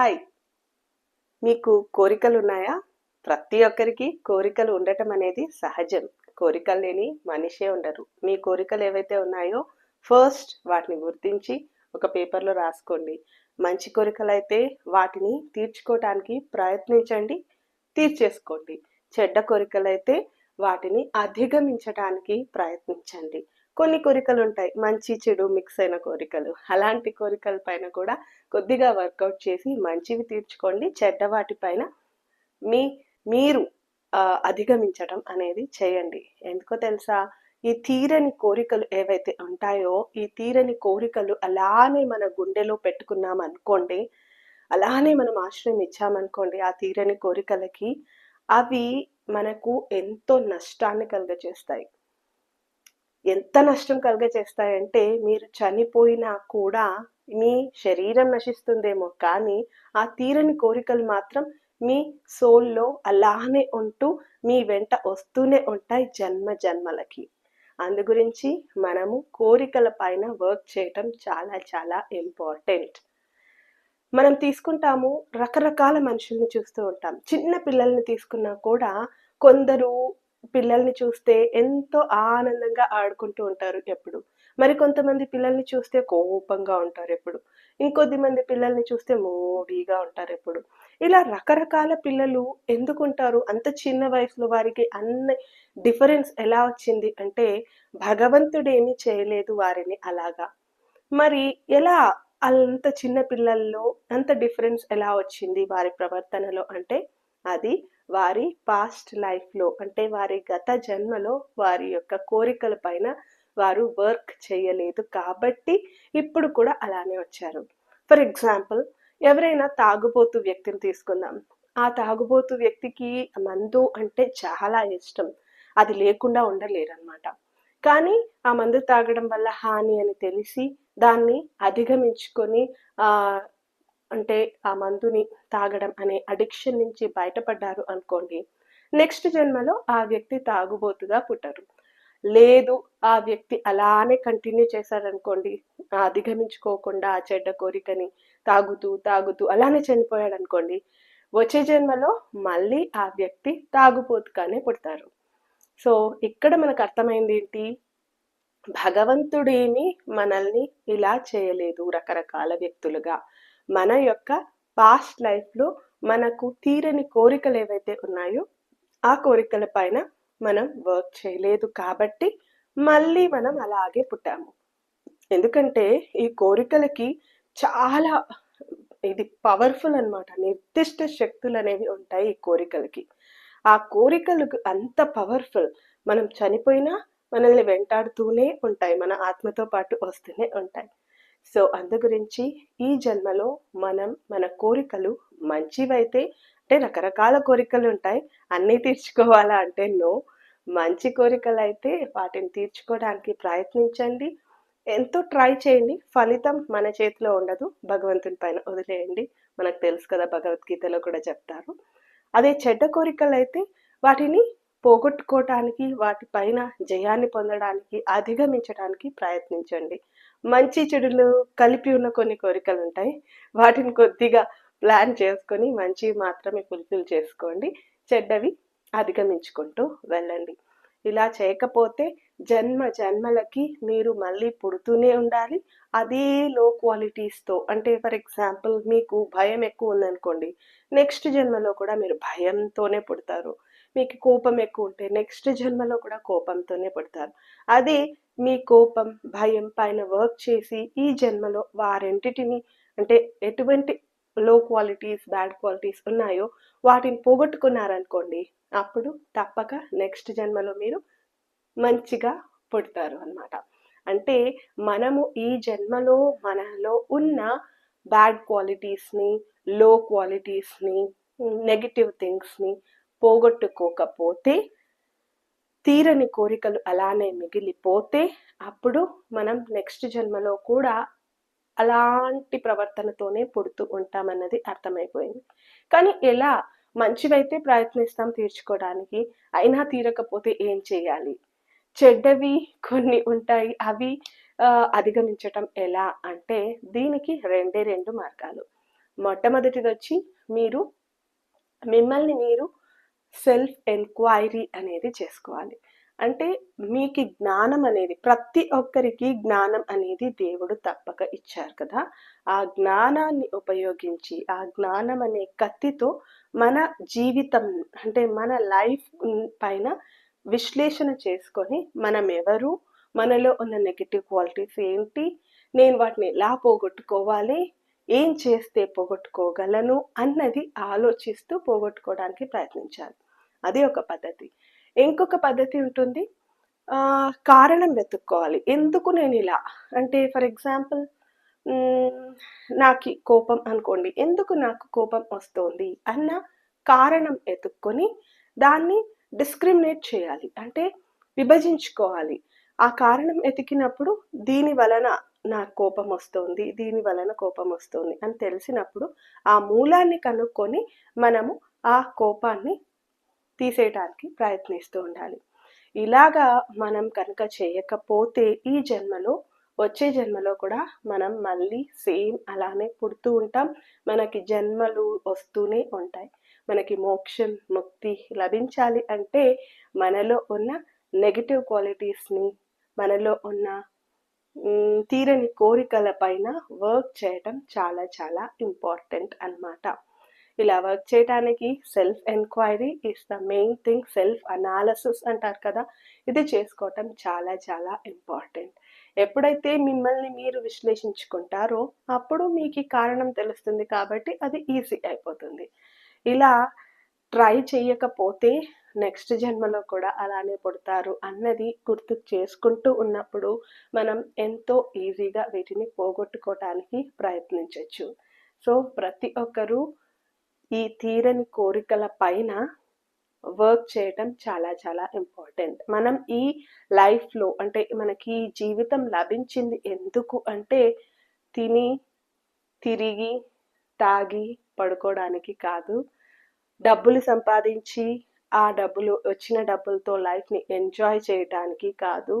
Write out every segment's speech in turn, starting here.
Hi. మీకు కోరికలు ఉన్నాయా ప్రతి ఒక్కరికి కోరికలు ఉండటం అనేది సహజం. కోరికలు లేని మనిషే ఉండరు. మీ కోరికలు ఏవైతే ఉన్నాయో ఫస్ట్ వాటిని గుర్తించి ఒక పేపర్లో రాసుకోండి. మంచి కోరికలు అయితే వాటిని తీర్చుకోవటానికి ప్రయత్నించండి తీర్చేసుకోండి. చెడ్డ కోరికలు అయితే వాటిని అధిగమించటానికి ప్రయత్నించండి. కొన్ని కోరికలు ఉంటాయి మంచి చెడు మిక్స్ అయిన కోరికలు. అలాంటి కోరికల పైన కూడా కొద్దిగా వర్కౌట్ చేసి మంచివి తీర్చుకోండి. చెడ్డ వాటిపైన మీ మీరు అధిగమించడం అనేది చేయండి. ఎందుకో తెలుసా? ఈ తీరని కోరికలు ఏవైతే ఉంటాయో ఈ తీరని కోరికలు అలానే మన గుండెలో పెట్టుకున్నాం అనుకోండి అలానే మనం ఆశ్రయం ఇచ్చామనుకోండి ఆ తీరని కోరికలకి అవి మనకు ఎంతో నష్టాన్ని కలుగజేస్తాయి. ఎంత నష్టం కలుగజేస్తాయంటే మీరు చనిపోయినా కూడా మీ శరీరం నశిస్తుందేమో. కానీ ఆ తీరని కోరికలు మాత్రం మీ సోల్లో అలానే ఉంటూ మీ వెంట వస్తూనే ఉంటాయి జన్మ జన్మలకి. అందు గురించి మనము కోరికల పైన వర్క్ చేయటం చాలా చాలా ఇంపార్టెంట్. మనం తీసుకుంటాము రకరకాల మనుషుల్ని చూస్తూ ఉంటాం. చిన్న పిల్లల్ని తీసుకున్నా కూడా కొందరు పిల్లల్ని చూస్తే ఎంతో ఆనందంగా ఆడుకుంటూ ఉంటారు ఎప్పుడు. మరి కొంతమంది పిల్లల్ని చూస్తే కోపంగా ఉంటారు ఎప్పుడు. ఇంకొద్ది మంది పిల్లల్ని చూస్తే మూడీగా ఉంటారు ఎప్పుడు. ఇలా రకరకాల పిల్లలు ఎందుకుంటారు అంత చిన్న వయసులో వారికి అన్ని డిఫరెన్స్ ఎలా వచ్చింది అంటే భగవంతుడేమీ చేయలేదు వారిని అలాగా. మరి ఎలా అంత చిన్న పిల్లల్లో అంత డిఫరెన్స్ ఎలా వచ్చింది వారి ప్రవర్తనలో అంటే అది వారి పాస్ట్ లైఫ్లో అంటే వారి గత జన్మలో వారి యొక్క కోరికల పైన వారు వర్క్ చేయలేదు కాబట్టి ఇప్పుడు కూడా అలానే వచ్చారు. ఫర్ ఎగ్జాంపుల్ ఎవరైనా తాగుబోతు వ్యక్తిని తీసుకుందాం. ఆ తాగుబోతు వ్యక్తికి మందు అంటే చాలా ఇష్టం. అది లేకుండా ఉండలేరన్నమాట. కానీ ఆ మందు తాగడం వల్ల హాని అని తెలిసి దాన్ని అధిగమించుకొని అంటే ఆ మందుని తాగడం అనే అడిక్షన్ నుంచి బయటపడ్డారు అనుకోండి. నెక్స్ట్ జన్మలో ఆ వ్యక్తి తాగుబోతుగా పుట్టరు. లేదు ఆ వ్యక్తి అలానే కంటిన్యూ చేశాడనుకోండి అధిగమించుకోకుండా ఆ చెడ్డ కోరికని తాగుతూ తాగుతూ అలానే చనిపోయాడు అనుకోండి వచ్చే జన్మలో మళ్ళీ ఆ వ్యక్తి తాగుబోతుగానే పుడతారు. సో ఇక్కడ మనకు అర్థమైంది ఏంటి? భగవంతుడేమి మనల్ని ఇలా చేయలేదు రకరకాల వ్యక్తులుగా. మన యొక్క పాస్ట్ లైఫ్లో మనకు తీరని కోరికలు ఏవైతే ఉన్నాయో ఆ కోరికల పైన మనం వర్క్ చేయలేదు కాబట్టి మళ్ళీ మనం అలాగే పుట్టాము. ఎందుకంటే ఈ కోరికలకి చాలా ఇది పవర్ఫుల్ అన్నమాట. నిర్దిష్ట శక్తులు అనేవి ఉంటాయి ఈ కోరికలకి. ఆ కోరికలకు అంత పవర్ఫుల్ మనం చనిపోయినా మనల్ని వెంటాడుతూనే ఉంటాయి మన ఆత్మతో పాటు వస్తూనే ఉంటాయి. సో అందు గురించి ఈ జన్మలో మనం మన కోరికలు మంచివైతే అంటే రకరకాల కోరికలు ఉంటాయి అన్నీ తీర్చుకోవాలా అంటే నో. మంచి కోరికలు అయితే వాటిని తీర్చుకోవడానికి ప్రయత్నించండి. ఎంతో ట్రై చేయండి. ఫలితం మన చేతిలో ఉండదు. భగవంతుని పైన వదిలేయండి. మనకు తెలుసు కదా భగవద్గీతలో కూడా చెప్తారు. అదే చెడ్డ కోరికలు అయితే వాటిని పోగొట్టుకోవటానికి వాటిపైన జయాన్ని పొందడానికి అధిగమించడానికి ప్రయత్నించండి. మంచి చెడులు కలిపి ఉన్న కొన్ని కోరికలు ఉంటాయి వాటిని కొద్దిగా ప్లాన్ చేసుకొని మంచివి మాత్రమే ఫుల్ఫిల్ చేసుకోండి. చెడ్డవి అధిగమించుకుంటూ వెళ్ళండి. ఇలా చేయకపోతే జన్మ జన్మలకి మీరు మళ్ళీ పుడుతూనే ఉండాలి. అదే లో క్వాలిటీస్తో అంటే ఫర్ ఎగ్జాంపుల్ మీకు భయం ఎక్కువ ఉందనుకోండి నెక్స్ట్ జన్మలో కూడా మీరు భయంతోనే పుడతారు. మీకు కోపం ఎక్కువ ఉంటే నెక్స్ట్ జన్మలో కూడా కోపంతోనే పుడతారు. అదే మీ కోపం భయం పైన వర్క్ చేసి ఈ జన్మలో వారెంటిటిని అంటే ఎటువంటి లో క్వాలిటీస్ బ్యాడ్ క్వాలిటీస్ ఉన్నాయో వాటిని పోగొట్టుకున్నారనుకోండి అప్పుడు తప్పక నెక్స్ట్ జన్మలో మీరు మంచిగా పుడతారు అన్నమాట. అంటే మనము ఈ జన్మలో మనలో ఉన్న బ్యాడ్ క్వాలిటీస్ని లో క్వాలిటీస్ని నెగిటివ్ థింగ్స్ని పోగొట్టుకోకపోతే తీరని కోరికలు అలానే మిగిలిపోతే అప్పుడు మనం నెక్స్ట్ జన్మలో కూడా అలాంటి ప్రవర్తనతోనే పుడుతూ ఉంటామన్నది అర్థమైపోయింది. కానీ ఎలా? మంచివైతే ప్రయత్నిస్తాం తీర్చుకోవడానికి అయినా తీరకపోతే ఏం చేయాలి? చెడ్డవి కొన్ని ఉంటాయి అవి అధిగమించటం ఎలా అంటే దీనికి రెండే రెండు మార్గాలు. మొట్టమొదటిది వచ్చి మీరు మిమ్మల్ని మీరు సెల్ఫ్ ఎంక్వైరీ అనేది చేసుకోవాలి. అంటే మీకు జ్ఞానం అనేది ప్రతి ఒక్కరికి జ్ఞానం అనేది దేవుడు తప్పక ఇచ్చారు కదా. ఆ జ్ఞానాన్ని ఉపయోగించి ఆ జ్ఞానం అనే కత్తితో మన జీవితం అంటే మన లైఫ్ పైన విశ్లేషణ చేసుకొని మనం ఎవరు మనలో ఉన్న నెగిటివ్ క్వాలిటీస్ ఏంటి నేను వాటిని ఎలా పోగొట్టుకోవాలి ఏం చేస్తే పోగొట్టుకోగలను అన్నది ఆలోచిస్తూ పోగొట్టుకోవడానికి ప్రయత్నించాలి. అది ఒక పద్ధతి. ఇంకొక పద్ధతి ఉంటుంది. కారణం వెతుక్కోవాలి. ఎందుకు నేను ఇలా? అంటే ఫర్ ఎగ్జాంపుల్ నాకు కోపం అనుకోండి. ఎందుకు నాకు కోపం వస్తుంది? అన్న కారణం ఎతుక్కొని దాన్ని డిస్క్రిమినేట్ చేయాలి. అంటే విభజించుకోవాలి. ఆ కారణం ఎతికినప్పుడు దీని వలన నాకు కోపం వస్తుంది దీని వలన కోపం వస్తుంది అని తెలిసినప్పుడు ఆ మూలాన్ని కనుక్కొని మనము ఆ కోపాన్ని తీసేయడానికి ప్రయత్నిస్తూ ఉండాలి. ఇలాగా మనం కనుక చేయకపోతే ఈ జన్మలో వచ్చే జన్మలో కూడా మనం మళ్ళీ సేమ్ అలానే పుడుతూ ఉంటాం. మనకి జన్మలు వస్తూనే ఉంటాయి. మనకి మోక్షం ముక్తి లభించాలి అంటే మనలో ఉన్న నెగిటివ్ క్వాలిటీస్ని మనలో ఉన్న తీరని కోరికల పైన వర్క్ చేయటం చాలా చాలా ఇంపార్టెంట్ అనమాట ఇలా వర్క్ చేయడానికి self enquiry is the main thing self analysis అంటారు కదా ఇది చేసుకోవటం చాలా చాలా ఇంపార్టెంట్ ఎప్పుడైతే మిమ్మల్ని మీరు విశ్లేషించుకుంటారో అప్పుడు మీకు కారణం తెలుస్తుంది కాబట్టి అది ఈజీ అయిపోతుంది. ఇలా ట్రై చేయకపోతే నెక్స్ట్ జన్మలో కూడా అలానే పుడతారు అన్నది గుర్తు చేసుకుంటూ ఉన్నప్పుడు మనం ఎంతో ఈజీగా వీటిని పోగొట్టుకోవటానికి ప్రయత్నించవచ్చు సో ప్రతి ఒక్కరూ ఈ తీరని కోరికల పైన వర్క్ చేయటం చాలా చాలా ఇంపార్టెంట్. మనం ఈ లైఫ్లో అంటే మనకి జీవితం లభించింది ఎందుకు అంటే తిని తిరిగి తాగి పడుకోవడానికి కాదు. డబ్బులు సంపాదించి ఆ డబ్బులు వచ్చిన డబ్బులతో లైఫ్ని ఎంజాయ్ చేయటానికి కాదు.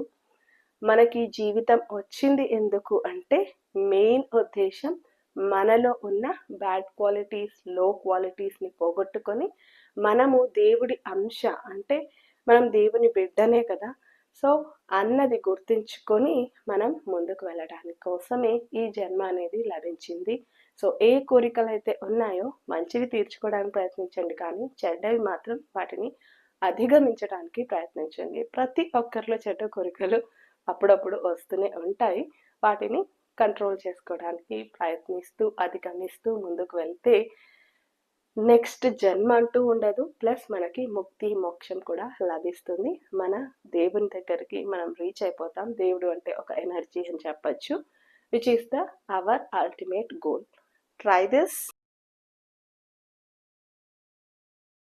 మనకి జీవితం వచ్చింది ఎందుకు అంటే మెయిన్ ఉద్దేశం మనలో ఉన్న బ్యాడ్ క్వాలిటీస్లో క్వాలిటీస్ని పోగొట్టుకొని మనము దేవుడి అంశ అంటే మనం దేవుని బిడ్డనే కదా. సో అన్నది గుర్తించుకొని మనం ముందుకు వెళ్ళడానికి కోసమే ఈ జన్మ అనేది లభించింది. సో ఏ కోరికలు అయితే ఉన్నాయో మంచివి తీర్చుకోవడానికి ప్రయత్నించండి. కానీ చెడ్డవి మాత్రం వాటిని అధిగమించడానికి ప్రయత్నించండి. ప్రతి ఒక్కరిలో చెడ్డ కోరికలు అప్పుడప్పుడు వస్తూనే ఉంటాయి. వాటిని కంట్రోల్ చేసుకోవడానికి ప్రయత్నిస్తూ అధిగమిస్తూ ముందుకు వెళ్తే నెక్స్ట్ జన్మ అంటూ ఉండదు. ప్లస్ మనకి ముక్తి మోక్షం కూడా లభిస్తుంది. మన దేవుని దగ్గరికి మనం రీచ్ అయిపోతాం. దేవుడు అంటే ఒక ఎనర్జీ అని చెప్పచ్చు. Which is the our ultimate goal. Try this